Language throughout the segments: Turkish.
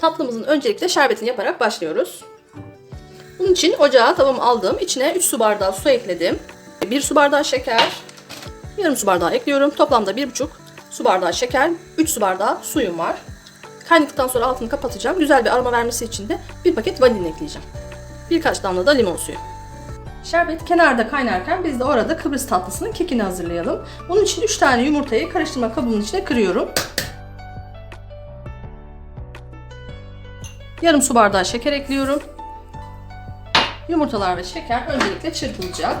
Tatlımızın öncelikle şerbetini yaparak başlıyoruz. Bunun için ocağa tavamı aldım. İçine 3 su bardağı su ekledim. 1 su bardağı şeker, yarım su bardağı ekliyorum. Toplamda 1,5 su bardağı şeker, 3 su bardağı suyum var. Kaynadıktan sonra altını kapatacağım. Güzel bir aroma vermesi için de bir paket vanilin ekleyeceğim. Birkaç damla da limon suyu. Şerbet kenarda kaynarken biz de orada Kıbrıs tatlısının kekini hazırlayalım. Bunun için 3 tane yumurtayı karıştırma kabının içine kırıyorum. Yarım su bardağı şeker ekliyorum. Yumurtalar ve şeker öncelikle çırpılacak.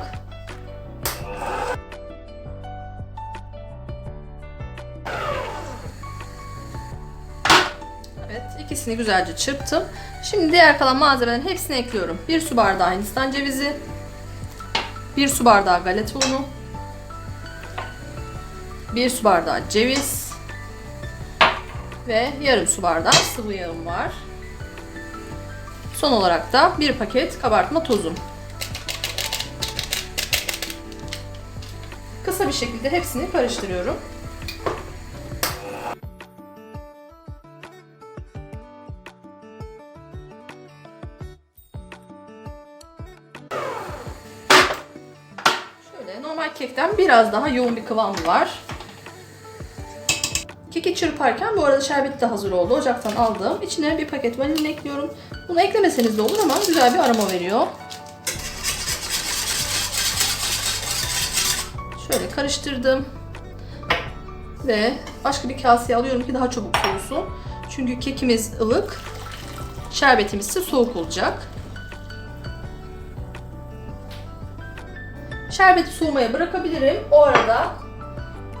Evet, ikisini güzelce çırptım. Şimdi diğer kalan malzemelerin hepsini ekliyorum. 1 su bardağı hindistan cevizi, 1 su bardağı galeta unu, 1 su bardağı ceviz ve yarım su bardağı sıvı yağım var. Son olarak da bir paket kabartma tozum. Kısa bir şekilde hepsini karıştırıyorum. Şöyle normal kekten biraz daha yoğun bir kıvamı var. Keki çırparken bu arada şerbet de hazır oldu. Ocaktan aldım. İçine bir paket vanilin ekliyorum. Bunu eklemeseniz de olur ama güzel bir aroma veriyor. Şöyle karıştırdım. Ve başka bir kaseye alıyorum ki daha çabuk soğusun. Çünkü kekimiz ılık. Şerbetimiz ise soğuk olacak. Şerbeti soğumaya bırakabilirim. O arada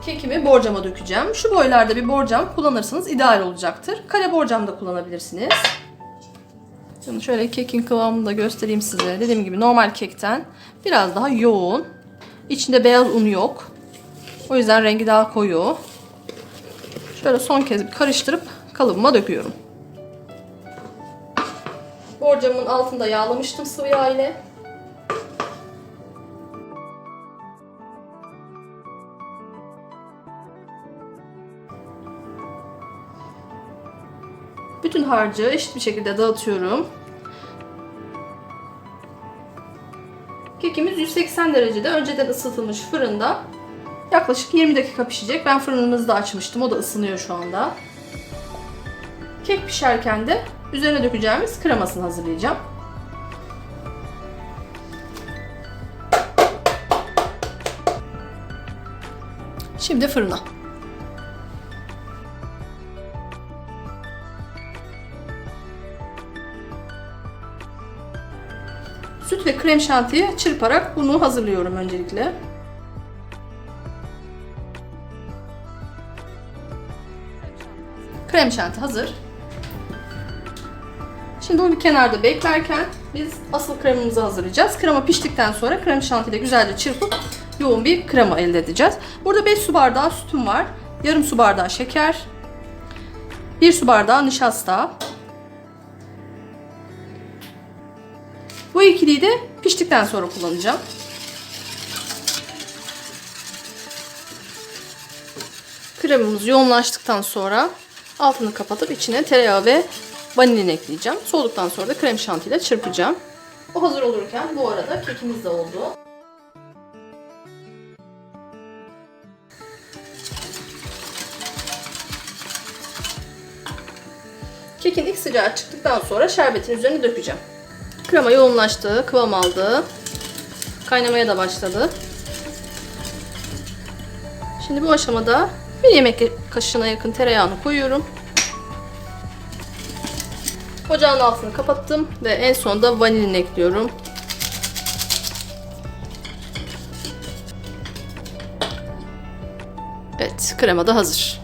kekimi borcama dökeceğim. Şu boylarda bir borcam kullanırsanız ideal olacaktır. Kare borcam da kullanabilirsiniz. Şimdi şöyle kekin kıvamını da göstereyim size. Dediğim gibi normal kekten biraz daha yoğun. İçinde beyaz un yok. O yüzden rengi daha koyu. Şöyle son kez bir karıştırıp kalıbıma döküyorum. Borcamın altında yağlamıştım sıvı yağ ile. Bütün harcı eşit bir şekilde dağıtıyorum. Kekimiz 180 derecede önceden ısıtılmış fırında yaklaşık 20 dakika pişecek. Ben fırınımızı da açmıştım. O da ısınıyor şu anda. Kek pişerken de üzerine dökeceğimiz kremasını hazırlayacağım. Şimdi fırına. Süt ve krem şantiyi çırparak bunu hazırlıyorum öncelikle. Krem şanti hazır. Şimdi bu bir kenarda beklerken biz asıl kremamızı hazırlayacağız. Krema piştikten sonra krem şantiyle güzelce çırpıp yoğun bir krema elde edeceğiz. Burada 5 su bardağı sütüm var. Yarım su bardağı şeker. 1 su bardağı nişasta. Bu ikiliyi de piştikten sonra kullanacağım. Kremamız yoğunlaştıktan sonra altını kapatıp içine tereyağı ve vanilin ekleyeceğim. Soğuduktan sonra da krem şantiyle çırpacağım. O hazır olurken bu arada kekimiz de oldu. Kekin ilk sıcağı çıktıktan sonra şerbetin üzerine dökeceğim. Krema yoğunlaştı, kıvam aldı. Kaynamaya da başladı. Şimdi bu aşamada bir yemek kaşığına yakın tereyağını koyuyorum. Ocağın altını kapattım ve en sonda vanilin ekliyorum. Evet, krema da hazır.